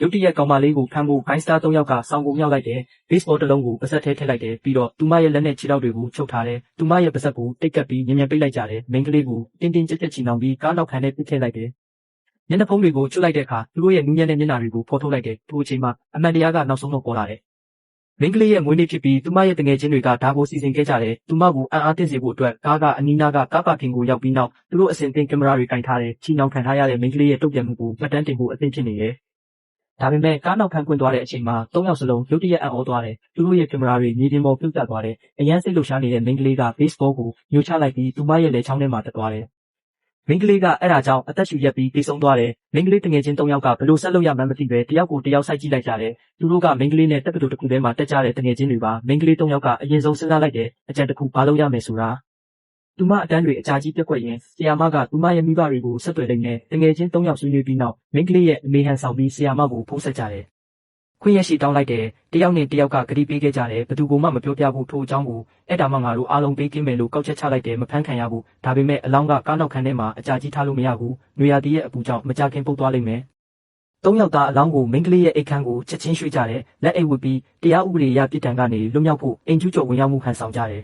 ရုတ်တရက်ကောင်မလေးကိုဖမ်းဖို့ဂိုင်းစတာ၃ယောက်ကစောင်းကိုမြောက်လိုက်တယ်။ baseball တစ်လုံးကိုပါဇက်ထဲထည့်လိုက်တယ်ပြီးတော့သူမရဲ့လက်နဲ့ခြေထောက်တွေကိုချုပ်ထားတယ်။သူမရဲ့ပါဇက်ကိုတိတ်ကပ်ပြီးညံ့ညံ့ပိတ်လိုက်ကြတယ်။မိန်းကလေးကိုတင်းတင်းကြပ်ကြပ်ချီနှောင်ပြီးကားနောက်ခံထဲပစ်ထည့်လိုက်တယ်။မျက်နှာဖုံးတွေကိုချွတ်လိုက်တဲ့အခါသူတို့ရဲ့နူးညံ့တဲ့မျက်နှာတွေကိုဖော်ထုတ်လိုက်တယ်။ထိုအချိန်မှာအမှန်တရားကနောက်ဆုံးတော့ပေါ်လာတယ်။မိန်းကလေးရဲ့မွေးနေ့ဖြစ်ပြီးသူမရဲ့တငယ်ချင်းတွေကဒါကိုစီစဉ်ခဲ့ကြတယ်။သူမကိုအံ့အားသင့်စေဖို့အတွက်ကားကအနီးနားကကားပါကင်ကိုရောက်ပြီးနောက်သူတို့အစဉ်အသင့်ကင်မရာတွေကင်ထားတယ်။ချီနှောင်ခံထားရတဲ့မိန်းကလေးရဲ့တုံ့ပြန်မှုကိုမှတ်တမ်းတင်ဖို့အသင့်ဖြစ်နေတယ်။ ဒါပေမဲ့ကားနောက်ခံကွင့်သွားတဲ့အချိန်မှာ၃ယောက်စလုံးရုတ်တရက်အံ့ဩသွားတယ်။သူတို့ရဲ့ကင်မရာတွေမြေပြင်ပေါ်ပြုတ်ကျသွားတယ်။အရန်စိတ်လှုပ်ရှားနေတဲ့မိန်းကလေးက baseball ကိုညှိုချလိုက်ပြီးသူမရဲ့လက်ချောင်းထဲမှာတက်သွားတယ်။မိန်းကလေးကအဲ့ဒါကြောင့်အသက်ရှူရက်ပြီးပြေဆုံးသွားတယ်။မိန်းကလေးတငယ်ချင်း၃ယောက်ကဘလို့ဆက်လုပ်ရမှန်းမသိပဲတယောက်ကိုတယောက်စိုက်ကြည့်လိုက်ကြတယ်။သူတို့ကမိန်းကလေးနဲ့တက္ကသိုလ်တစ်ခုထဲမှာတက်ကြတဲ့တငယ်ချင်းတွေပါမိန်းကလေး၃ယောက်ကအရင်ဆုံးစဉ်းစားလိုက်တယ်အကြံတစ်ခုဘာလုပ်ရမယ်ဆိုတာ။ သူမအတန်းတွေအကြာကြီးပြက်ကွက်ရင်ဆီယာမကသူမရဲ့မိဘတွေကိုဆက်သွယ်လိုက်နဲ့တငယ်ချင်း၃ယောက်ဆွေးနွေးပြီးနောက်မိန်းကလေးရဲ့အမေဟန်ဆောင်ပြီးဆီယာမကိုဖုန်းဆက်ကြတယ်။ခွင့်ရရှိတောင်းလိုက်တယ်တယောက်နဲ့တယောက်ကဂရီပေးခဲ့ကြတယ်ဘသူကမှမပြောပြဘူးထိုအကြောင်းကိုအဲ့ဒါမှငါတို့အားလုံးပေးကင်းမယ်လို့ကောက်ချက်ချလိုက်တယ်မဖမ်းခံရဘူးဒါပေမဲ့အလောင်းကကားနောက်ခန်းထဲမှာအကြာကြီးထားလို့မရဘူးနွေရာသီရဲ့အပူကြောင့်မကြခင်ပုတ်သွားလိမ့်မယ်သုံးယောက်သားအလောင်းကိုမိန်းကလေးရဲ့အိတ်ခမ်းကိုချက်ချင်းရွှေ့ကြတယ်လက်အိတ်ဝတ်ပြီးတရားဥပဒေအရပြည်တံကနေလွတ်မြောက်ဖို့အိမ်ကျူးကျော်ဝင်ရောက်မှုဟန်ဆောင်ကြတယ်